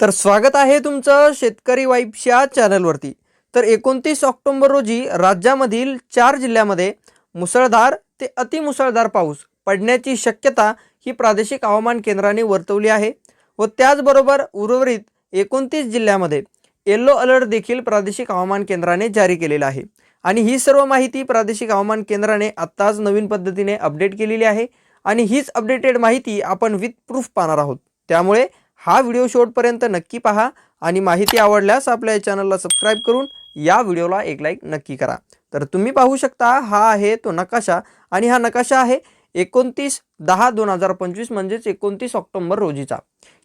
तर स्वागत आहे तुमचं शेतकरी वाईफच्या चॅनलवरती. तर एकोणतीस ऑक्टोंबर रोजी राज्यामधील चार जिल्ह्यामध्ये मुसळधार ते अतिमुसळधार पाऊस पडण्याची शक्यता ही प्रादेशिक हवामान केंद्राने वर्तवली आहे व त्याचबरोबर उर्वरित एकोणतीस जिल्ह्यामध्ये येल्लो अलर्ट देखील प्रादेशिक हवामान केंद्राने जारी केलेला आहे. आणि ही सर्व माहिती प्रादेशिक हवामान केंद्राने आत्ताच नवीन पद्धतीने अपडेट केलेली आहे. आणि हीच अपडेटेड माहिती आपण विथ प्रूफ पाहणार आहोत. त्यामुळे हा व्हिडिओ शेवटपर्यंत नक्की पहा आणि माहिती आवडल्यास आपल्या चॅनलला सबस्क्राईब करून या व्हिडिओला एक लाईक नक्की करा. तर तुम्ही पाहू शकता हा आहे तो नकाशा आणि हा नकाशा आहे एकोणतीस दहा दोन हजार पंचवीस म्हणजेच एकोणतीस ऑक्टोंबर रोजीचा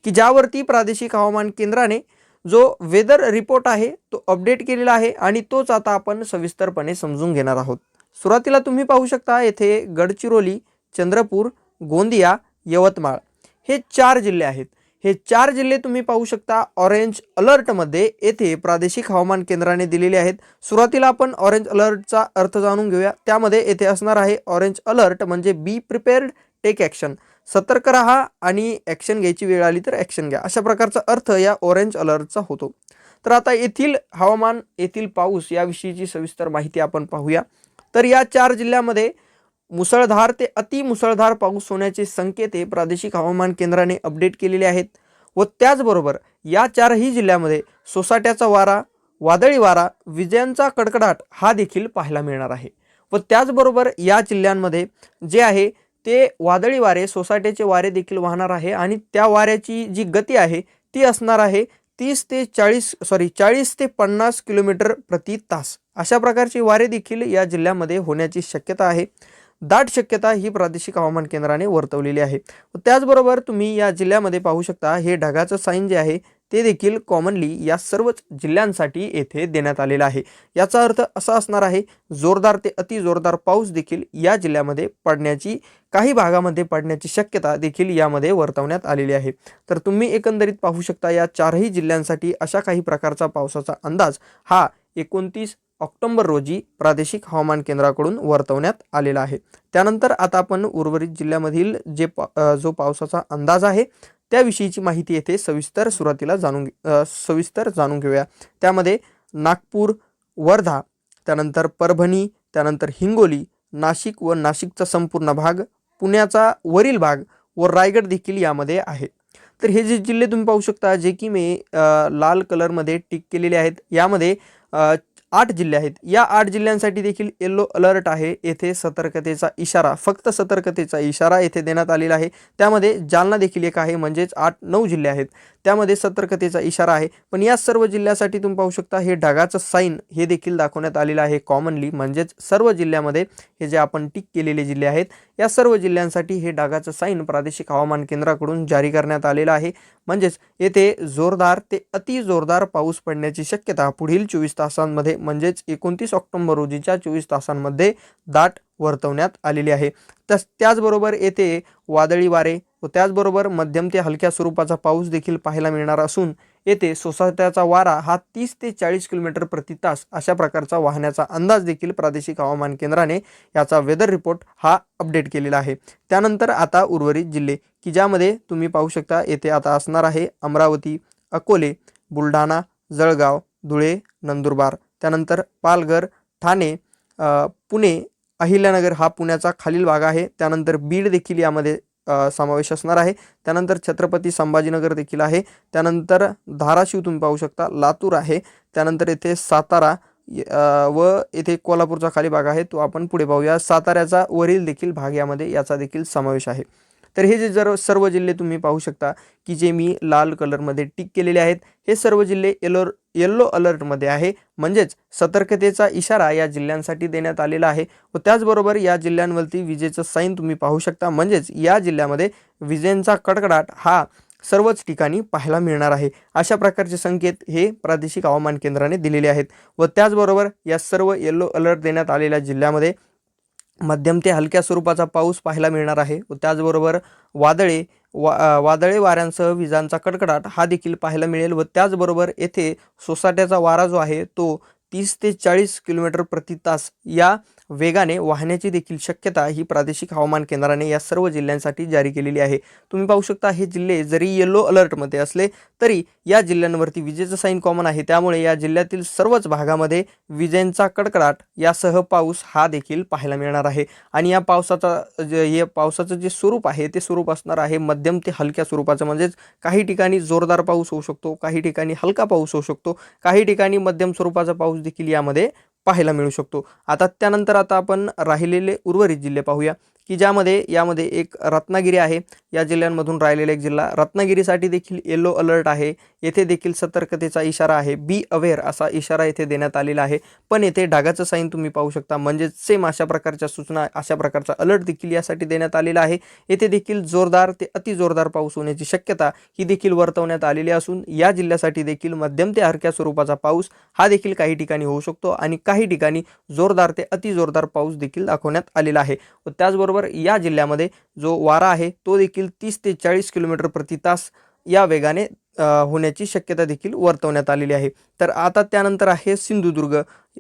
की ज्यावरती प्रादेशिक हवामान केंद्राने जो वेदर रिपोर्ट आहे तो अपडेट केलेला आहे आणि तोच आता आपण सविस्तरपणे समजून घेणार आहोत. सुरुवातीला तुम्ही पाहू शकता येथे गडचिरोली चंद्रपूर गोंदिया यवतमाळ हे चार जिल्हे आहेत. हे चार जिल्हे तुम्ही पाहू शकता. ऑरेंज अलर्टमध्ये येथे प्रादेशिक हवामान केंद्राने दिलेले आहेत. सुरुवातीला आपण ऑरेंज अलर्टचा अर्थ जाणून घेऊया. त्यामध्ये येथे असणार आहे ऑरेंज अलर्ट म्हणजे बी प्रिपेअर्ड टेक ॲक्शन सतर्क राहा आणि ॲक्शन घ्यायची वेळ आली तर ॲक्शन घ्या. अशा प्रकारचा अर्थ या ऑरेंज अलर्टचा होतो. तर आता येथील हवामान येथील पाऊस याविषयीची सविस्तर माहिती आपण पाहूया. तर या चार जिल्ह्यामध्ये मुसळधार ते अतिमुसळधार पाऊस होण्याचे संकेत हे प्रादेशिक हवामान केंद्राने अपडेट केलेले आहेत व त्याचबरोबर या चारही जिल्ह्यामध्ये सोसाट्याचा वारा वादळी वारा विजयांचा कडकडाट हा देखील पाहायला मिळणार आहे. व त्याचबरोबर या जिल्ह्यांमध्ये जे आहे ते वादळी वारे सोसाट्याचे वारे देखील वाहणार आहे आणि त्या वाऱ्याची जी गती आहे ती असणार आहे तीस ते चाळीस सॉरी चाळीस ते पन्नास किलोमीटर प्रति तास. अशा प्रकारची वारे देखील या जिल्ह्यामध्ये होण्याची शक्यता आहे. दाट शक्यता ही प्रादेशिक हवामान केंद्राने वर्तवलेली आहे. त्याचबरोबर तुम्ही या जिल्ह्यामध्ये पाहू शकता हे ढगाचं साईन जे आहे ते देखील कॉमनली या सर्वच जिल्ह्यांसाठी येथे देण्यात आलेलं आहे. याचा अर्थ असा असणार आहे जोरदार ते अति जोरदार पाऊस देखील या जिल्ह्यामध्ये पडण्याची काही भागामध्ये पडण्याची शक्यता देखील यामध्ये वर्तवण्यात आलेली आहे. तर तुम्ही एकंदरीत पाहू शकता या चारही जिल्ह्यांसाठी अशा काही प्रकारचा पावसाचा अंदाज हा एकोणतीस ऑक्टोंबर रोजी प्रादेशिक हवामान केंद्राकडून वर्तवण्यात आलेला आहे. त्यानंतर आता आपण उर्वरित जिल्ह्यामधील जे पा जो पावसाचा अंदाज आहे त्याविषयीची माहिती येथे सविस्तर सुरुवातीला जाणून घे- सविस्तर जाणून घेऊया. त्यामध्ये नागपूर वर्धा त्यानंतर परभणी त्यानंतर हिंगोली नाशिक व नाशिकचा संपूर्ण भाग पुण्याचा वरील भाग व रायगड देखील यामध्ये आहे. तर हे जे जिल्हे तुम्ही पाहू शकता जे की मी लाल कलरमध्ये टिक केलेले आहेत यामध्ये आठ जिल्हे आहेत. या आठ जिल्ह्यांसाठी देखील येल्लो अलर्ट आहे. येथे सतर्कतेचा इशारा फक्त सतर्कतेचा इशारा येथे देण्यात आलेला आहे. त्यामध्ये जालना देखील एक आहे म्हणजेच आठ नऊ जिल्हे आहेत. त्यामध्ये सतर्कतेचा इशारा आहे. पण या सर्व जिल्ह्यासाठी तुम्ही पाहू शकता हे ढगाचं साईन हे देखील दाखवण्यात आलेलं आहे कॉमनली म्हणजेच सर्व जिल्ह्यामध्ये हे जे आपण टिक केलेले जिल्हे आहेत या सर्व जिल्ह्यांसाठी हे डागाचं साईन प्रादेशिक हवामान केंद्राकडून जारी करण्यात आलेलं आहे. म्हणजेच येथे जोरदार ते अति जोरदार पाऊस पडण्याची शक्यता पुढील चोवीस तासांमध्ये म्हणजेच एकोणतीस ऑक्टोंबर रोजीच्या चोवीस तासांमध्ये दाट वर्तवण्यात आलेली आहे. तस त्याचबरोबर येथे वादळी वारे व त्याचबरोबर मध्यम ते हलक्या स्वरूपाचा पाऊस देखील पाहायला मिळणार असून येथे सोसाट्याचा वारा हा तीस ते चाळीस किलोमीटर प्रति तास अशा प्रकारचा वाहण्याचा अंदाज देखील प्रादेशिक हवामान केंद्राने याचा वेदर रिपोर्ट हा अपडेट केलेला आहे. त्यानंतर आता उर्वरित जिल्हे की ज्यामध्ये तुम्ही पाहू शकता येथे आता असणार आहे अमरावती अकोले बुलढाणा जळगाव धुळे नंदुरबार. त्यानंतर पालघर ठाणे पुणे अहिल्यानगर हा पुण्याचा खालील भाग आहे. त्यानंतर बीड देखील यामध्ये समावेश असणार आहे. त्यानंतर छत्रपती संभाजीनगर देखील आहे. त्यानंतर धाराशिव तुम्ही पाहू शकता. लातूर आहे. त्यानंतर येथे सातारा व येथे कोल्हापूरचा खाली भाग आहे. तो आपण पुढे पाहूया. साताऱ्याचा वरील देखील भाग यामध्ये याचा देखील समावेश आहे. तर हे जे जर सर्व जिल्हे तुम्ही पाहू शकता की जे मी लाल कलरमध्ये टिक केलेले आहेत हे सर्व जिल्हे येलो येल्लो अलर्टमध्ये आहे. म्हणजेच सतर्कतेचा इशारा या जिल्ह्यांसाठी देण्यात आलेला आहे व त्याचबरोबर या जिल्ह्यांवरती विजेचं साईन तुम्ही पाहू शकता. म्हणजेच या जिल्ह्यामध्ये विजेंचा कडकडाट हा सर्वच ठिकाणी पाहायला मिळणार आहे. अशा प्रकारचे संकेत हे प्रादेशिक हवामान केंद्राने दिलेले आहेत व त्याचबरोबर या सर्व येल्लो अलर्ट देण्यात आलेल्या जिल्ह्यामध्ये मध्यम ते हलक्या स्वरूपाचा पाऊस पाहायला मिळणार आहे व त्याचबरोबर वादळे वा वादळी वाऱ्यांसह विजांचा कडकडाट हा देखील पाहायला मिळेल व त्याचबरोबर येथे सोसाट्याचा वारा जो आहे तो तीस ते चाळीस किलोमीटर प्रति तास या वेगाने वाहण्याची देखील शक्यता ही प्रादेशिक हवामान केंद्राने या सर्व जिल्ह्यांसाठी जारी केलेली आहे. तुम्ही पाहू शकता हे जिल्हे जरी येलो अलर्टमध्ये असले तरी या जिल्ह्यांवरती विजेचं साईन कॉमन आहे. त्यामुळे या जिल्ह्यातील सर्वच भागामध्ये विजेंचा कडकडाट यासह पाऊस हा देखील पाहायला मिळणार आहे. आणि या पावसाचा जे हे पावसाचं जे स्वरूप आहे ते स्वरूप असणार आहे मध्यम ते हलक्या स्वरूपाचं. म्हणजेच काही ठिकाणी जोरदार पाऊस होऊ शकतो काही ठिकाणी हलका पाऊस होऊ शकतो काही ठिकाणी मध्यम स्वरूपाचा पाऊस देखील यामध्ये पाहायला मिळू शकतो. आता त्यानंतर आता आपण राहिलेले उर्वरित जिल्हे पाहूया. की ज्यामध्ये यामध्ये एक रत्नागिरी आहे. या जिल्ह्यांमधून राहिलेला एक जिल्हा. रत्नागिरीसाठी देखील येलो अलर्ट आहे. येथे देखील सतर्कतेचा इशारा आहे. बी अवेअर असा इशारा येथे देण्यात आलेला आहे. पण येथे ढागाचं साईन तुम्ही पाहू शकता. म्हणजेच सेम अशा प्रकारच्या सूचना अशा प्रकारचा अलर्ट देखील यासाठी देण्यात आलेला आहे. येथे देखील जोरदार ते अति जोरदार पाऊस होण्याची शक्यता ही देखील वर्तवण्यात आलेली असून या जिल्ह्यासाठी देखील मध्यम ते हलक्या स्वरूपाचा पाऊस हा देखील काही ठिकाणी होऊ शकतो आणि काही ठिकाणी जोरदार ते अति जोरदार पाऊस देखील दाखवण्यात आलेला आहे. व त्याचबरोबर या जिल्ह्यामध्ये जो वारा आहे तो देखील तीस ते चाळीस किलोमीटर प्रति तास या वेगाने होण्याची शक्यता देखील वर्तवण्यात आलेली आहे. तर आता त्यानंतर आहे सिंधुदुर्ग.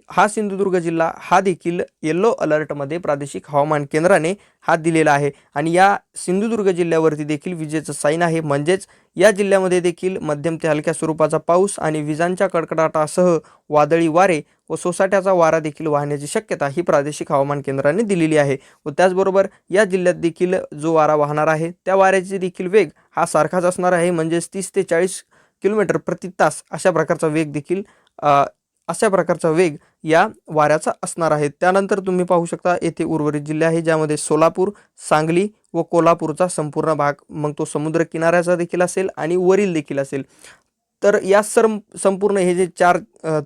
हा सिंधुदुर्ग जिल्हा हा देखील येल्लो अलर्टमध्ये प्रादेशिक हवामान केंद्राने हा दिलेला आहे. आणि या सिंधुदुर्ग जिल्ह्यावरती देखील विजेचं साईन आहे. म्हणजेच या जिल्ह्यामध्ये देखील मध्यम ते हलक्या स्वरूपाचा पाऊस आणि विजांच्या कडकडाटासह वादळी वारे व सोसाट्याचा वारा देखील वाहण्याची शक्यता ही प्रादेशिक हवामान केंद्राने दिलेली आहे व त्याचबरोबर या जिल्ह्यात देखील जो वारा वाहणार आहे त्या वाऱ्याची देखील वेग हा सारखाच असणार आहे. म्हणजेच तीस ते चाळीस किलोमीटर प्रति तास अशा प्रकारचा वेग देखील अशा प्रकारचा वेग या वाऱ्याचा असणार आहे. त्यानंतर तुम्ही पाहू शकता येथे उर्वरित जिल्हे आहे ज्यामध्ये सोलापूर सांगली व कोल्हापूरचा संपूर्ण भाग मग तो समुद्र किनाऱ्याचा देखील असेल आणि वरील देखील असेल. तर या सर संपूर्ण हे जे चार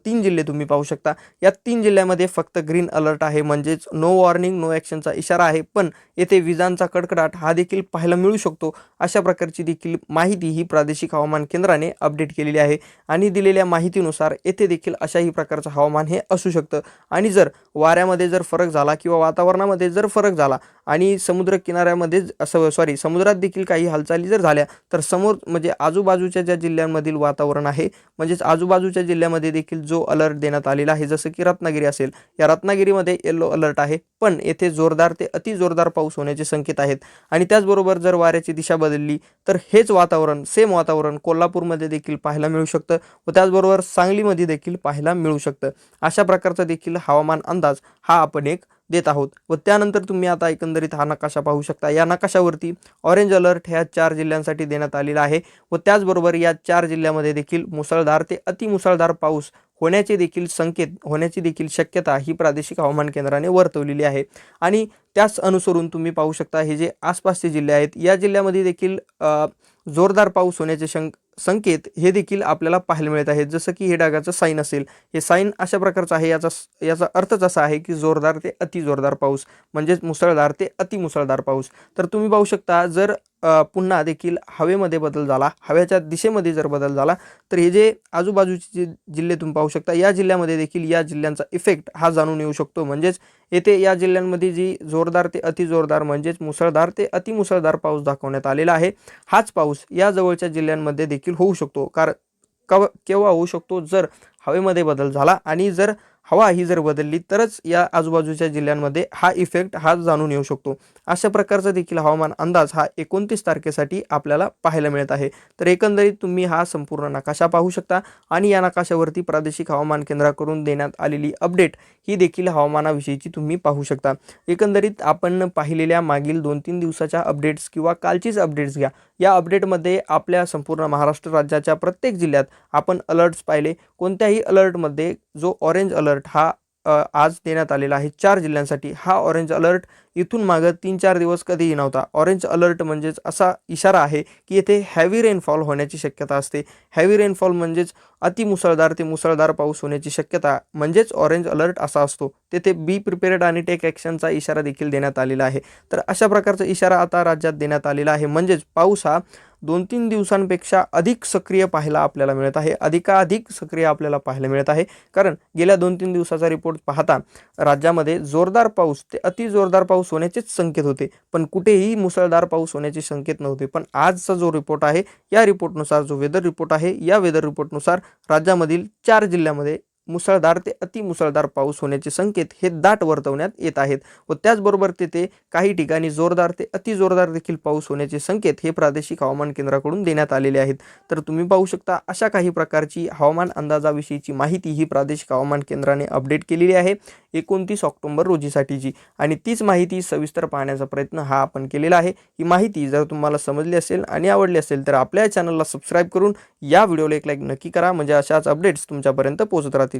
तीन जिल्हे तुम्ही पाहू शकता या तीन जिल्ह्यामध्ये फक्त ग्रीन अलर्ट आहे म्हणजेच नो वॉर्निंग नो ॲक्शनचा इशारा आहे. पण येथे विजांचा कडकडाट हा देखील पाहायला मिळू शकतो. अशा प्रकारची देखील माहिती ही प्रादेशिक हवामान केंद्राने अपडेट केलेली आहे. आणि दिलेल्या माहितीनुसार येथे देखील अशाही प्रकारचं हवामान हे असू शकतं. आणि जर वाऱ्यामध्ये जर फरक झाला किंवा वातावरणामध्ये जर फरक झाला आणि समुद्र किनाऱ्यामध्ये असं सॉरी समुद्रात देखील काही हालचाली जर झाल्या तर समोर म्हणजे आजूबाजूच्या ज्या जिल्ह्यांमधील वातावरण आहे म्हणजेच आजूबाजूच्या जिल्ह्यामध्ये देखील जो अलर्ट देण्यात आलेला आहे जसं की रत्नागिरी असेल या रत्नागिरीमध्ये येल्लो अलर्ट आहे पण येथे जोरदार ते अति जोरदार पाऊस होण्याचे संकेत आहेत. आणि त्याचबरोबर जर वाऱ्याची दिशा बदलली तर हेच वातावरण सेम वातावरण कोल्हापूरमध्ये देखील पाहायला मिळू शकतं व त्याचबरोबर सांगलीमध्ये देखील पाहायला मिळू शकतं. अशा प्रकारचा देखील हवामान अंदाज हा आपण एक देत आहोत व त्यानंतर तुम्ही आता एकंदरीत हा नकाशा पाहू शकता. या नकाशावरती ऑरेंज अलर्ट ह्या चार जिल्ह्यांसाठी देण्यात आलेला आहे व त्याचबरोबर या चार जिल्ह्यामध्ये देखील मुसळधार ते अतिमुसळधार पाऊस होण्याचे देखील संकेत होण्याची देखील शक्यता ही प्रादेशिक हवामान केंद्राने वर्तवलेली आहे. आणि त्याच अनुसरून तुम्ही पाहू शकता हे जे आसपासचे जिल्हे आहेत या जिल्ह्यामध्ये देखील जोरदार पाऊस होण्याचे शंक संकेत हे देखील आपल्याला पाहायला मिळत आहेत जसं की हे डागाचं साईन असेल. हे साईन अशा प्रकारचं आहे. याचा याचा अर्थच असा आहे की जोरदार ते अति जोरदार पाऊस. म्हणजेच मुसळधार ते अतिमुसळधार पाऊस. तर तुम्ही पाहू शकता जर पुन्हा देखील हवेमध्ये बदल झाला. हवेच्या दिशेमध्ये जर बदल झाला तर हे जे आजूबाजूचे जे जिल्हे तुम्ही पाहू शकता या जिल्ह्यामध्ये देखील या जिल्ह्यांचा इफेक्ट हा जाणून येऊ शकतो. म्हणजेच येथे या जिल्ह्यांमध्ये जी जोरदार ते अतिजोरदार म्हणजेच मुसळधार ते अतिमुसळधार पाऊस दाखवण्यात आलेला आहे. हाच पाऊस या जवळच्या जिल्ह्यांमध्ये देखील होऊ शकतो. कारण कव केव्हा होऊ शकतो? जर हवेमध्ये बदल झाला आणि जर हवा ही जर बदलली तरच या आजूबाजूच्या जिल्ह्यांमध्ये हा इफेक्ट हा जाणून येऊ शकतो. अशा प्रकारचा देखील हवामान अंदाज हा एकोणतीस तारखेसाठी आपल्याला पाहायला मिळत आहे. तर एकंदरीत तुम्ही हा संपूर्ण नकाशा पाहू शकता आणि या नकाशावरती प्रादेशिक हवामान केंद्राकडून देण्यात आलेली अपडेट ही देखील हवामानाविषयीची तुम्ही पाहू शकता. एकंदरीत आपण पाहिलेल्या मागील दोन तीन दिवसाच्या अपडेट्स किंवा कालचीच अपडेट्स घ्या. या अपडेटमध्ये आपल्या संपूर्ण महाराष्ट्र राज्याच्या प्रत्येक जिल्ह्यात आपण अलर्ट्स पाहिले. कोणत्याही अलर्टमध्ये जो ऑरेंज अलर्ट हा आज देण्यात आलेला आहे. चार जिल्ह्यांसाठी हा ऑरेंज अलर्ट इथून मागं तीन चार दिवस कधीही नव्हता. ऑरेंज अलर्ट म्हणजेच असा इशारा आहे की येथे हॅवी रेनफॉल होण्याची शक्यता असते. हॅवी रेनफॉल म्हणजेच अतिमुसळधार ते मुसळधार पाऊस होण्याची शक्यता म्हणजेच ऑरेंज अलर्ट असा असतो. तेथे बी प्रिपेअर्ड आणि टेक ॲक्शनचा इशारा देखील देण्यात आलेला आहे. तर अशा प्रकारचा इशारा आता राज्यात देण्यात आलेला आहे. म्हणजेच पाऊस हा दोन तीन दिवसांपेक्षा अधिक सक्रिय पाहायला आपल्याला मिळत आहे. अधिकाधिक सक्रिय आपल्याला पाहायला मिळत आहे. कारण गेल्या दोन तीन दिवसाचा रिपोर्ट पाहता राज्यामध्ये जोरदार पाऊस ते अति जोरदार पाऊस होण्याचेच संकेत होते. पण कुठेही मुसळधार पाऊस होण्याचे संकेत नव्हते. पण आजचा जो रिपोर्ट आहे या रिपोर्टनुसार जो वेदर रिपोर्ट आहे या वेदर रिपोर्टनुसार राज्यामधील चार जिल्ह्यामध्ये मुसळधार ते अतिमुसळधार पाऊस होण्याचे संकेत हे दाट वर्तवण्यात येत आहेत व त्याचबरोबर तेथे काही ठिकाणी जोरदार ते अतिजोरदार देखील पाऊस होण्याचे संकेत हे प्रादेशिक हवामान केंद्राकडून देण्यात आलेले आहेत. तर तुम्ही पाहू शकता अशा काही प्रकारची हवामान अंदाजाविषयीची माहिती ही प्रादेशिक हवामान केंद्राने अपडेट केलेली आहे एकोणतीस ऑक्टोंबर रोजीसाठीची आणि तीच माहिती सविस्तर पाहण्याचा प्रयत्न हा आपण केलेला आहे. ही माहिती जर तुम्हाला समजली असेल आणि आवडली असेल तर आपल्या चॅनलला सबस्क्राईब करून या व्हिडिओला एक लाईक नक्की करा. म्हणजे अशाच अपडेट्स तुमच्यापर्यंत पोहोचत राहतील.